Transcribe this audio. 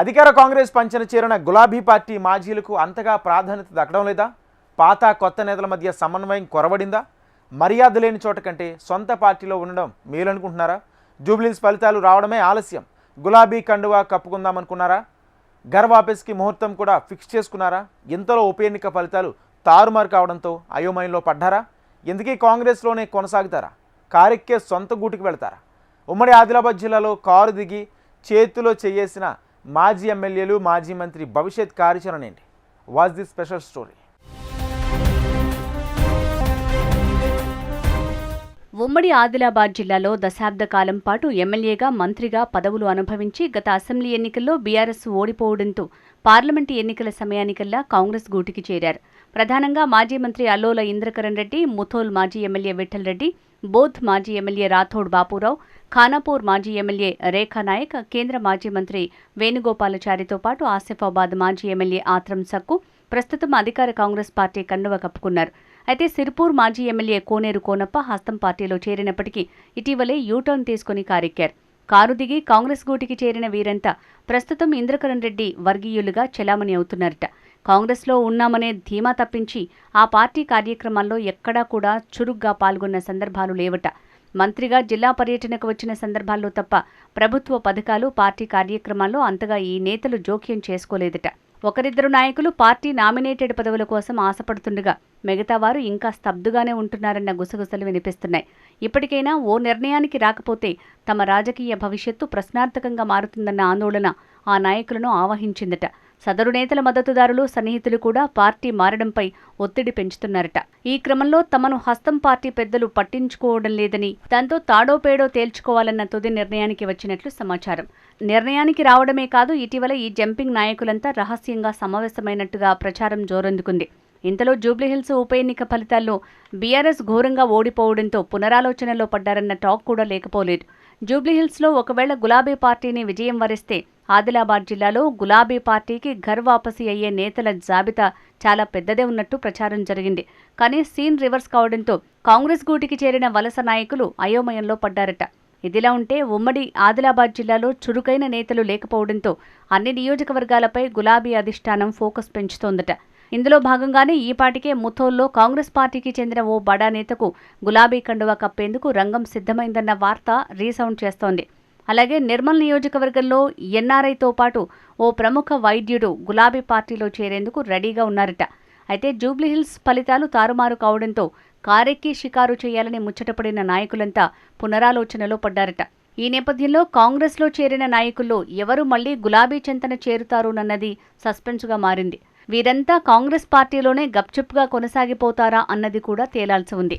అధికార కాంగ్రెస్ పంచన చేరిన గులాబీ పార్టీ మాజీలకు అంతగా ప్రాధాన్యత దక్కడం లేదా? పాత కొత్త నేతల మధ్య సమన్వయం కొరవడిందా? మర్యాద లేని చోట కంటే సొంత పార్టీలో ఉండడం మేలనుకుంటున్నారా? జూబ్లీస్ ఫలితాలు రావడమే ఆలస్యం. గులాబీ కండువా కప్పుకుందామనుకున్నారా? గర్వాపేస్కి ముహూర్తం కూడా ఫిక్స్ చేసుకున్నారా? ఇంతలో ఉప ఎన్నిక ఫలితాలు తారుమారు కావడంతో అయోమయంలో పడ్డారా? ఎందుకీ కాంగ్రెస్లోనే కొనసాగుతారా? కారెక్కే సొంత గూటికి వెళతారా? ఉమ్మడి ఆదిలాబాద్ జిల్లాలో కారు దిగి చేతిలో చేయేసిన మాజీ ఎమ్మెల్యేలు మాజీ మంత్రి భవిష్యత్ కార్యాచరణ ఏంటి? వాజ్ ది స్పెషల్ స్టోరీ ఉమ్మడి ఆదిలాబాద్ జిల్లాలో దశాబ్ద కాలం పాటు ఎమ్మెల్యేగా మంత్రిగా పదవులు అనుభవించి గత అసెంబ్లీ ఎన్నికల్లో బీఆర్ఎస్ ఓడిపోవడంతో పార్లమెంటు ఎన్నికల సమయానికల్లా కాంగ్రెస్ గూటికి చేరారు. ప్రధానంగా మాజీ మంత్రి అల్లోల ఇంద్రకరణ్ రెడ్డి ముథోల్ మాజీ ఎమ్మెల్యే విఠల్ రెడ్డి బోధ్ మాజీ ఎమ్మెల్యే రాథోడ్ బాపురావు ఖానాపూర్ మాజీ ఎమ్మెల్యే రేఖా నాయక్ కేంద్ర మాజీ మంత్రి వేణుగోపాలచారితో పాటు ఆసిఫాబాద్ మాజీ ఎమ్మెల్యే ఆత్రం సక్కు ప్రస్తుతం అధికార కాంగ్రెస్ పార్టీ కండువ కప్పుకున్నారు. అయితే సిర్పూర్ మాజీ ఎమ్మెల్యే కోనేరు కోనప్ప హస్తం పార్టీలో చేరినప్పటికీ ఇటీవలే యూటర్న్ తీసుకుని కారెక్కారు. కారు దిగి కాంగ్రెస్ గూటికి చేరిన వీరంతా ప్రస్తుతం ఇంద్రకరణ్ రెడ్డి వర్గీయులుగా చెలామణి అవుతున్నారట. కాంగ్రెస్లో ఉన్నామనే ధీమా తప్పించి ఆ పార్టీ కార్యక్రమాల్లో ఎక్కడా కూడా చురుగ్గా పాల్గొన్న సందర్భాలు లేవట. మంత్రిగా జిల్లా పర్యటనకు వచ్చిన సందర్భాల్లో తప్ప ప్రభుత్వ పథకాలు పార్టీ కార్యక్రమాల్లో అంతగా ఈ నేతలు జోక్యం చేసుకోలేదట. ఒకరిద్దరు నాయకులు పార్టీ నామినేటెడ్ పదవుల కోసం ఆశపడుతుండగా మిగతా వారు ఇంకా స్తబ్దుగానే ఉంటున్నారన్న గుసగుసలు వినిపిస్తున్నాయి. ఇప్పటికైనా ఓ నిర్ణయానికి రాకపోతే తమ రాజకీయ భవిష్యత్తు ప్రశ్నార్థకంగా మారుతుందన్న ఆందోళన ఆ నాయకులను ఆవహించిందట. సదరు నేతల మద్దతుదారులు సన్నిహితులు కూడా పార్టీ మారడంపై ఒత్తిడి పెంచుతున్నారట. ఈ క్రమంలో తమను హస్తం పార్టీ పెద్దలు పట్టించుకోవడం లేదని దాంతో తాడో పేడో తేల్చుకోవాలన్న తుది నిర్ణయానికి వచ్చినట్లు సమాచారం. నిర్ణయానికి రావడమే కాదు ఇటీవల ఈ జంపింగ్ నాయకులంతా రహస్యంగా సమావేశమైనట్టుగా ప్రచారం జోరందుకుంది. ఇంతలో జూబ్లీహిల్స్ ఉప ఎన్నిక ఫలితాల్లో బీఆర్ఎస్ ఘోరంగా ఓడిపోవడంతో పునరాలోచనలో పడ్డారన్న టాక్ కూడా లేకపోలేదు. జూబ్లీహిల్స్లో ఒకవేళ గులాబీ పార్టీని విజయం వరిస్తే ఆదిలాబాద్ జిల్లాలో గులాబీ పార్టీకి ఘర్ వాపసి అయ్యే నేతల జాబితా చాలా పెద్దదే ఉన్నట్టు ప్రచారం జరిగింది. కానీ సీన్ రివర్స్ కావడంతో కాంగ్రెస్ గూటికి చేరిన వలస నాయకులు అయోమయంలో పడ్డారట. ఇదిలా ఉంటే ఉమ్మడి ఆదిలాబాద్ జిల్లాలో చురుకైన నేతలు లేకపోవడంతో అన్ని నియోజకవర్గాలపై గులాబీ అధిష్టానం ఫోకస్ పెంచుతోందట. ఇందులో భాగంగానే ఈ పాటికే ముథోల్లో కాంగ్రెస్ పార్టీకి చెందిన ఓ బడా నేతకు గులాబీ కండువా కప్పేందుకు రంగం సిద్ధమైందన్న వార్త రీసౌండ్ చేస్తోంది. అలాగే నిర్మల్ నియోజకవర్గంలో ఎన్ఆర్ఐతో పాటు ఓ ప్రముఖ వైద్యుడు గులాబీ పార్టీలో చేరేందుకు రెడీగా ఉన్నారట. అయితే జూబ్లీహిల్స్ ఫలితాలు తారుమారు కావడంతో కారెక్కి షికారు చేయాలని ముచ్చటపడిన నాయకులంతా పునరాలోచనలో పడ్డారట. ఈ నేపథ్యంలో కాంగ్రెస్లో చేరిన నాయకుల్లో ఎవరు మళ్ళీ గులాబీ చెంతన చేరుతారోనన్నది సస్పెన్స్గా మారింది. వీరంతా కాంగ్రెస్ పార్టీలోనే గప్చుప్గా కొనసాగిపోతారా అన్నది కూడా తేలాల్సి ఉంది.